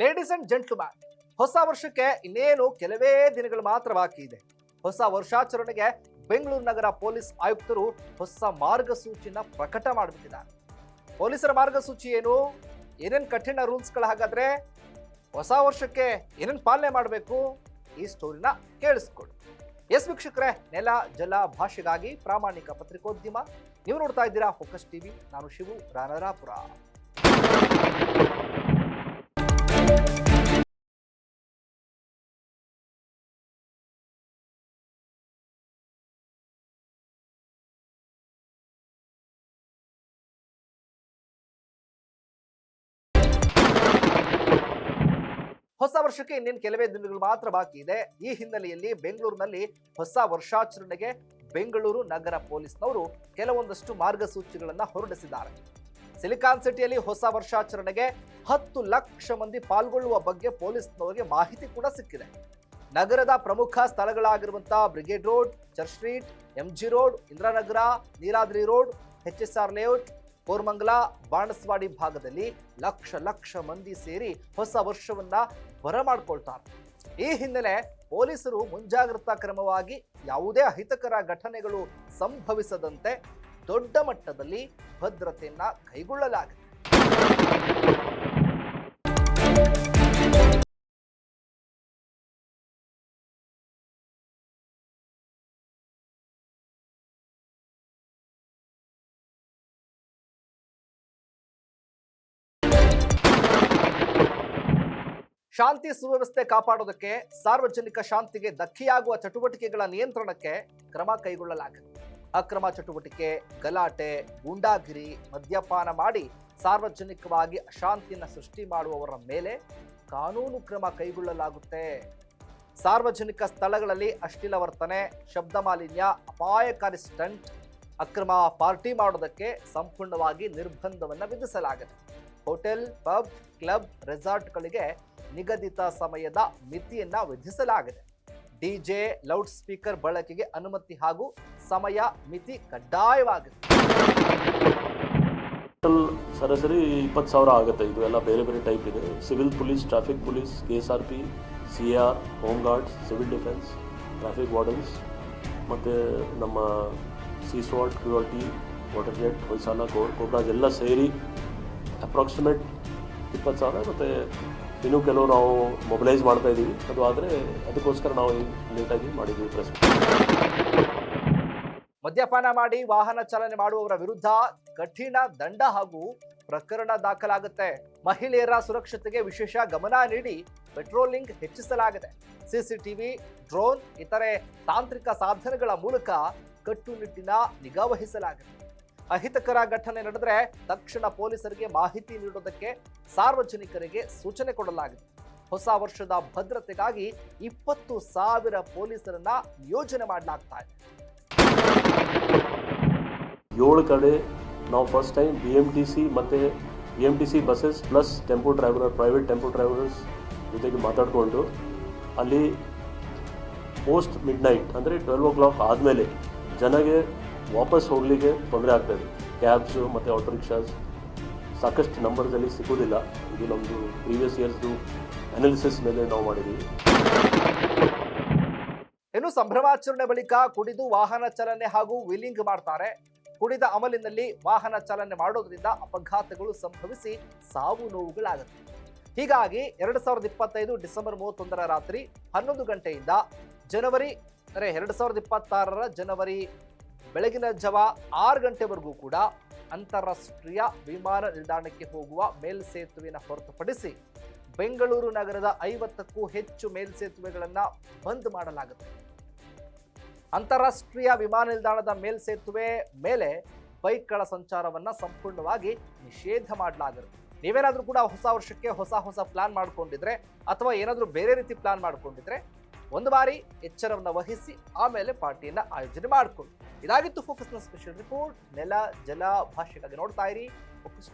Ladies and gentleman ಹೊಸ ವರ್ಷಕ್ಕೆ ಇನ್ನೇನು ಕೆಲವೇ ದಿನಗಳು ಮಾತ್ರ ಬಾಕಿ ಇದೆ. ಹೊಸ ವರ್ಷಾಚರಣೆಗೆ ಬೆಂಗಳೂರು ನಗರ ಪೊಲೀಸ್ ಆಯುಕ್ತರು ಹೊಸ ಮಾರ್ಗಸೂಚಿನ ಪ್ರಕಟ ಮಾಡಿಬಿಟ್ಟಿದ್ದಾರೆ. ಪೊಲೀಸರ ಮಾರ್ಗಸೂಚಿ ಏನು? ಏನೇನು ಕಠಿಣ ರೂಲ್ಸ್ಗಳು ಹಾಗಾದ್ರೆ ಹೊಸ ವರ್ಷಕ್ಕೆ ಏನೇನು ಪಾಲನೆ ಮಾಡಬೇಕು? ಈ ಸ್ಟೋರಿನ ಕೇಳಿಸ್ಕೊಡಿ. ಎಸ್ ವೀಕ್ಷಕರೇ, ನೆಲ, ಜಲ ಭಾಷೆಗಾಗಿ ಪ್ರಾಮಾಣಿಕ ಪತ್ರಿಕೋದ್ಯಮ. ನೀವು ನೋಡ್ತಾ ಇದ್ದೀರಾ ಫೋಕಸ್ ಟಿವಿ ನಾನು ಶಿವು ರಾನರಾಪುರ ಹೊಸ ವರ್ಷಕ್ಕೆ ಇನ್ನೇನು ಕೆಲವೇ ದಿನಗಳು ಮಾತ್ರ ಬಾಕಿ ಇದೆ. ಈ ಹಿನ್ನೆಲೆಯಲ್ಲಿ ಬೆಂಗಳೂರಿನಲ್ಲಿ ಹೊಸ ವರ್ಷಾಚರಣೆಗೆ ಬೆಂಗಳೂರು ನಗರ ಪೊಲೀಸ್ನವರು ಕೆಲವೊಂದಷ್ಟು ಮಾರ್ಗಸೂಚಿಗಳನ್ನು ಹೊರಡಿಸಿದ್ದಾರೆ. ಸಿಲಿಕಾನ್ ಸಿಟಿಯಲ್ಲಿ ಹೊಸ ವರ್ಷಾಚರಣೆಗೆ ಹತ್ತು ಲಕ್ಷ ಮಂದಿ ಪಾಲ್ಗೊಳ್ಳುವ ಬಗ್ಗೆ ಪೊಲೀಸ್ನವರಿಗೆ ಮಾಹಿತಿ ಕೂಡ ಸಿಕ್ಕಿದೆ. ನಗರದ ಪ್ರಮುಖ ಸ್ಥಳಗಳಾಗಿರುವಂತಹ Brigade road, Church street, MG road, Indiranagar Neeladri road, H S R layout Koramangala Banaswadi ಭಾಗದಲ್ಲಿ ಲಕ್ಷ ಲಕ್ಷ ಮಂದಿ ಸೇರಿ ಹೊಸ ವರ್ಷವನ್ನ ಬರಮಾಡ್ಕೊಳ್ತಾರೆ ಈ ಹಿನ್ನೆಲೆ ಪೊಲೀಸರು ಮುಂಜಾಗ್ರತಾ ಕ್ರಮವಾಗಿ ಯಾವುದೇ ಅಹಿತಕರ ಘಟನೆಗಳು ಸಂಭವಿಸದಂತೆ ದೊಡ್ಡ ಮಟ್ಟದಲ್ಲಿ ಭದ್ರತೆಯನ್ನ ಕೈಗೊಳ್ಳಲಾಗಿದೆ. ಶಾಂತಿ ಸುವ್ಯವಸ್ಥೆ ಕಾಪಾಡೋದಕ್ಕೆ ಸಾರ್ವಜನಿಕ ಶಾಂತಿಗೆ ಧಕ್ಕೆಯಾಗುವ ಚಟುವಟಿಕೆಗಳ ನಿಯಂತ್ರಣಕ್ಕೆ ಕ್ರಮ ಕೈಗೊಳ್ಳಲಾಗಿದೆ. ಅಕ್ರಮ ಚಟುವಟಿಕೆ, ಗಲಾಟೆ, ಗೂಂಡಾಗಿರಿ, ಮದ್ಯಪಾನ ಮಾಡಿ ಸಾರ್ವಜನಿಕವಾಗಿ ಅಶಾಂತಿಯನ್ನು ಸೃಷ್ಟಿ ಮಾಡುವವರ ಮೇಲೆ ಕಾನೂನು ಕ್ರಮ ಕೈಗೊಳ್ಳಲಾಗುತ್ತೆ. ಸಾರ್ವಜನಿಕ ಸ್ಥಳಗಳಲ್ಲಿ ಅಶ್ಲೀಲ ವರ್ತನೆ, ಶಬ್ದ ಮಾಲಿನ್ಯ, ಅಪಾಯಕಾರಿ ಸ್ಟಂಟ್, ಅಕ್ರಮ ಪಾರ್ಟಿ ಮಾಡೋದಕ್ಕೆ ಸಂಪೂರ್ಣವಾಗಿ ನಿರ್ಬಂಧವನ್ನು ವಿಧಿಸಲಾಗಿದೆ. ಹೋಟೆಲ್, ಪಬ್, ಕ್ಲಬ್, ರೆಸಾರ್ಟ್ಗಳಿಗೆ ನಿಗದಿತ ಸಮಯದ ಮಿತಿಯನ್ನ ವಿಧಿಸಲಾಗಿದೆ. ಡಿಜೆ ಲೌಡ್ ಸ್ಪೀಕರ್ ಬಳಕೆಗೆ ಅನುಮತಿ ಹಾಗೂ ಸಮಯ ಮಿತಿ ಕಡ್ಡಾಯವಾಗಿದೆ. ಸರಾಸರಿ ಇಪ್ಪತ್ತು ಸಾವಿರ ಆಗುತ್ತೆ. ಇದು ಎಲ್ಲ ಬೇರೆ ಬೇರೆ ಟೈಪ್ ಇದೆ. Civil police traffic police K S R P C R home guards civil defence traffic wardens ಮತ್ತು ನಮ್ಮ C ಸ್ವಾಟ್ T water jet Hoysala core cobras ಎಲ್ಲ ಸೇರಿ ಅಪ್ರಾಕ್ಸಿಮೇಟ್ ಇಪ್ಪತ್ತು ಸಾವಿರ ಮತ್ತು ಇನ್ನೂ ಕೆಲವು ನಾವು ಮೊಬಿಲೈಸ್ ಮಾಡ್ತಾ ಇದ್ದೀವಿ ಅದು ಆದರೆ ಅದಕ್ಕೋಸ್ಕರ ನಾವು ಲೇಟಾಗಿ ಮಾಡಿದ್ದೀವಿ ಪ್ರೆಸ್ ಮದ್ಯಪಾನ ಮಾಡಿ ವಾಹನ ಚಾಲನೆ ಮಾಡುವವರ ವಿರುದ್ಧ ಕಠಿಣ ದಂಡ ಹಾಗೂ ಪ್ರಕರಣ ದಾಖಲಾಗುತ್ತೆ. ಮಹಿಳೆಯರ ಸುರಕ್ಷತೆಗೆ ವಿಶೇಷ ಗಮನ ನೀಡಿ ಪೆಟ್ರೋಲಿಂಗ್ ಹೆಚ್ಚಿಸಲಾಗಿದೆ. ಸಿಸಿಟಿವಿ, ಡ್ರೋನ್, ಇತರೆ ತಾಂತ್ರಿಕ ಸಾಧನಗಳ ಮೂಲಕ ಕಟ್ಟುನಿಟ್ಟಿನ ನಿಗಾ ವಹಿಸಲಾಗಿದೆ. ಅಹಿತಕರ ಘಟನೆ ನಡೆದರೆ ತಕ್ಷಣ ಪೊಲೀಸರಿಗೆ ಮಾಹಿತಿ ನೀಡೋದಕ್ಕೆ ಸಾರ್ವಜನಿಕರಿಗೆ ಸೂಚನೆ ಕೊಡಲಾಗಿದೆ. ಹೊಸ ವರ್ಷದ ಭದ್ರತೆಗಾಗಿ ಇಪ್ಪತ್ತು ಸಾವಿರ ಪೊಲೀಸರನ್ನ ಯೋಜನೆ ಮಾಡಲಾಗ್ತಾ ಇದೆ. ಏಳು ಕಡೆ ನಾವು first time B M T C ಮತ್ತು B M T C buses plus tempo driver private tempo drivers ಜೊತೆಗೆ ಮಾತಾಡಿಕೊಂಡು ಅಲ್ಲಿ ಪೋಸ್ಟ್ ಮಿಡ್ ನೈಟ್ ಅಂದರೆ ಟ್ವೆಲ್ವ್ ಓ ಕ್ಲಾಕ್ ಆದಮೇಲೆ ಜನಗೆ ವಾಪಸ್ ಹೋಗಲಿಕ್ಕೆ ತೊಂದರೆ ಆಗ್ತಾಯಿದೆ ಕ್ಯಾಬ್ಸು ಮತ್ತು ಆಟೋ ರಿಕ್ಷಾಸ್ ಸಾಕಷ್ಟು ನಂಬರ್ಸಲ್ಲಿ ಸಿಗೋದಿಲ್ಲ. ಇದು ನಮ್ಮದು ಪ್ರೀವಿಯಸ್ ಇಯರ್ಸ್ದು ಅನಾಲಿಸಿಸ್ ಮೇಲೆ ನಾವು ಮಾಡಿದ್ದೀವಿ ಇನ್ನು ಸಂಭ್ರಮಾಚರಣೆ ಬಳಿಕ ಕುಡಿದು ವಾಹನ ಚಲನೆ ಹಾಗೂ ವೀಲಿಂಗ್ ಮಾಡ್ತಾರೆ. ಕುಡಿದ ಅಮಲಿನಲ್ಲಿ ವಾಹನ ಚಾಲನೆ ಮಾಡೋದ್ರಿಂದ ಅಪಘಾತಗಳು ಸಂಭವಿಸಿ ಸಾವು ನೋವುಗಳಾಗುತ್ತೆ. ಹೀಗಾಗಿ ಎರಡು ಸಾವಿರದ ಇಪ್ಪತ್ತೈದು ಡಿಸೆಂಬರ್ ಮೂವತ್ತೊಂದರ ರಾತ್ರಿ ಹನ್ನೊಂದು ಗಂಟೆಯಿಂದ ಜನವರಿ ಅಂದರೆ ಎರಡು ಸಾವಿರದ ಇಪ್ಪತ್ತಾರರ ಜನವರಿ ಬೆಳಗಿನ ಜಾವ ಆರು ಗಂಟೆವರೆಗೂ ಕೂಡ ಅಂತಾರಾಷ್ಟ್ರೀಯ ವಿಮಾನ ನಿಲ್ದಾಣಕ್ಕೆ ಹೋಗುವ ಮೇಲ್ಸೇತುವೆನ ಹೊರತುಪಡಿಸಿ ಬೆಂಗಳೂರು ನಗರದ ಐವತ್ತಕ್ಕೂ ಹೆಚ್ಚು ಮೇಲ್ಸೇತುವೆಗಳನ್ನು ಬಂದ್ ಮಾಡಲಾಗುತ್ತೆ. ಅಂತಾರಾಷ್ಟ್ರೀಯ ವಿಮಾನ ನಿಲ್ದಾಣದ ಮೇಲ್ಸೇತುವೆ ಮೇಲೆ ಬೈಕ್ಗಳ ಸಂಚಾರವನ್ನು ಸಂಪೂರ್ಣವಾಗಿ ನಿಷೇಧ ಮಾಡಲಾಗಿರುತ್ತೆ ನೀವೇನಾದರೂ ಕೂಡ ಹೊಸ ವರ್ಷಕ್ಕೆ ಹೊಸ ಹೊಸ ಪ್ಲಾನ್ ಮಾಡ್ಕೊಂಡಿದ್ರೆ ಅಥವಾ ಏನಾದರೂ ಬೇರೆ ರೀತಿ ಪ್ಲಾನ್ ಮಾಡ್ಕೊಂಡಿದ್ರೆ ಒಂದು ಬಾರಿ ಎಚ್ಚರವನ್ನು ವಹಿಸಿ ಆಮೇಲೆ ಪಾರ್ಟಿಯನ್ನ ಆಯೋಜನೆ ಮಾಡಿಕೊಳ್ಳಿ. ಇದಾಗಿತ್ತು ಫೋಕಸ್ನ ಸ್ಪೆಷಲ್ ರಿಪೋರ್ಟ್ ನೆಲ, ಜಲ ಭಾಷೆಗಾಗಿ ನೋಡ್ತಾ ಇರಿ ಫೋಕಸ್